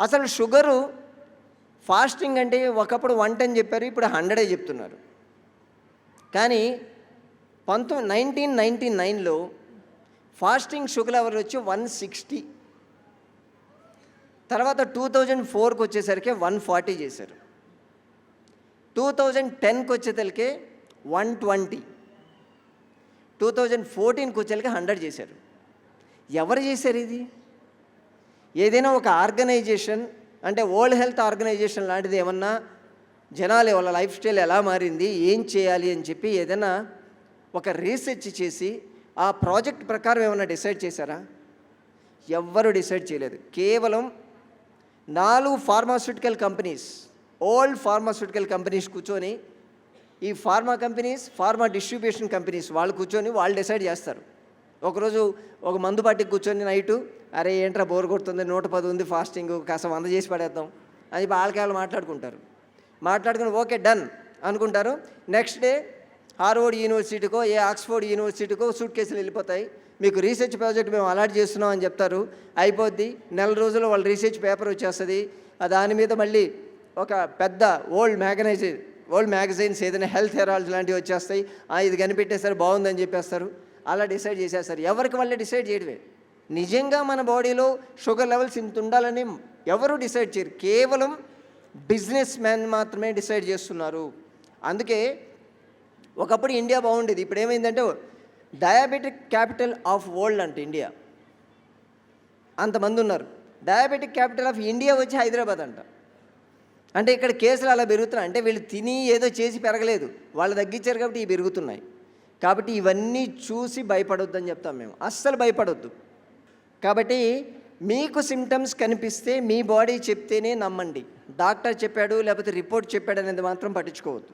అసలు sugar fasting అంటే ఒకప్పుడు వన్ టెన్ చెప్పారు ఇప్పుడు హండ్రెడే చెప్తున్నారు. కానీ పంతొమ్మిది నైన్టీన్ నైంటీ నైన్లో ఫాస్టింగ్ షుగర్ లెవెల్ వచ్చి వన్ సిక్స్టీ. తర్వాత టూ థౌజండ్ ఫోర్కి వచ్చేసరికి వన్ ఫార్టీ చేశారు. టూ థౌజండ్ టెన్కి వచ్చేసరికి వన్ ట్వంటీ. టూ థౌజండ్ ఫోర్టీన్కి వచ్చేసరికి హండ్రెడ్ చేశారు. ఎవరు చేశారు ఇది? ఏదైనా ఒక ఆర్గనైజేషన్ అంటే వరల్డ్ హెల్త్ ఆర్గనైజేషన్ లాంటిది ఏమన్నా జనాలు వాళ్ళ లైఫ్ స్టైల్ ఎలా మారింది ఏం చేయాలి అని చెప్పి ఏదైనా ఒక రీసెర్చ్ చేసి ఆ ప్రాజెక్ట్ ప్రకారం ఏమైనా డిసైడ్ చేశారా? ఎవ్వరు డిసైడ్ చేయలేదు. కేవలం నాలుగు pharmaceutical companies old pharmaceutical companies కూర్చొని ఈ pharma companies pharma distribution companies వాళ్ళు కూర్చొని వాళ్ళు డిసైడ్ చేస్తారు. ఒకరోజు ఒక మందు పట్టి కూర్చొని నైటు అరే ఏంట్రా బోర్ కొడుతుంది నూట పది ఉంది ఫాస్టింగ్ కాస్త వంద చేసి పడేద్దాం అని వాళ్ళకి వాళ్ళు మాట్లాడుకుంటారు. మాట్లాడుకుని ఓకే డన్ అనుకుంటారు. నెక్స్ట్ డే హార్వర్డ్ యూనివర్సిటీకో ఏ ఆక్స్ఫోర్డ్ యూనివర్సిటీకో సూట్ కేసులు వెళ్ళిపోతాయి. మీకు రీసెర్చ్ ప్రాజెక్ట్ మేము అలాట్ చేస్తున్నాం అని చెప్తారు. అయిపోద్ది. నెల రోజుల్లో వాళ్ళ రీసెర్చ్ పేపర్ వచ్చేస్తుంది. దాని మీద మళ్ళీ ఒక పెద్ద ఓల్డ్ మ్యాగనైజ్ ఓల్డ్ మ్యాగజైన్స్ ఏదైనా హెల్త్ హెరాల్స్ లాంటివి వచ్చేస్తాయి. ఆ, ఇది కనిపెట్టేస్తారు బాగుందని చెప్పేస్తారు. అలా డిసైడ్ చేసేస్తారు ఎవరికి వాళ్ళే డిసైడ్ చేయడమే? నిజంగా మన బాడీలో షుగర్ లెవెల్స్ ఇంత ఉండాలని ఎవరు డిసైడ్ చేయరు. కేవలం బిజినెస్ మ్యాన్ మాత్రమే డిసైడ్ చేస్తున్నారు. అందుకే ఒకప్పుడు ఇండియా బాగుండేది. ఇప్పుడు ఏమైందంటే డయాబెటిక్ క్యాపిటల్ ఆఫ్ వరల్డ్ అంట ఇండియా. అంతమంది ఉన్నారు. డయాబెటిక్ క్యాపిటల్ ఆఫ్ ఇండియా వచ్చి హైదరాబాద్ అంట. అంటే ఇక్కడ కేసులు అలా పెరుగుతున్నాయి. అంటే వీళ్ళు తిని ఏదో చేసి పెరగలేదు. వాళ్ళు తగ్గించారు కాబట్టి ఇవి పెరుగుతున్నాయి. కాబట్టి ఇవన్నీ చూసి భయపడొద్దని చెప్తాం మేము. అస్సలు భయపడొద్దు. కాబట్టి మీకు సిమ్టమ్స్ కనిపిస్తే మీ బాడీ చెప్తేనే నమ్మండి. డాక్టర్ చెప్పాడు లేకపోతే రిపోర్ట్ చెప్పాడు అనేది మాత్రం పట్టించుకోవద్దు.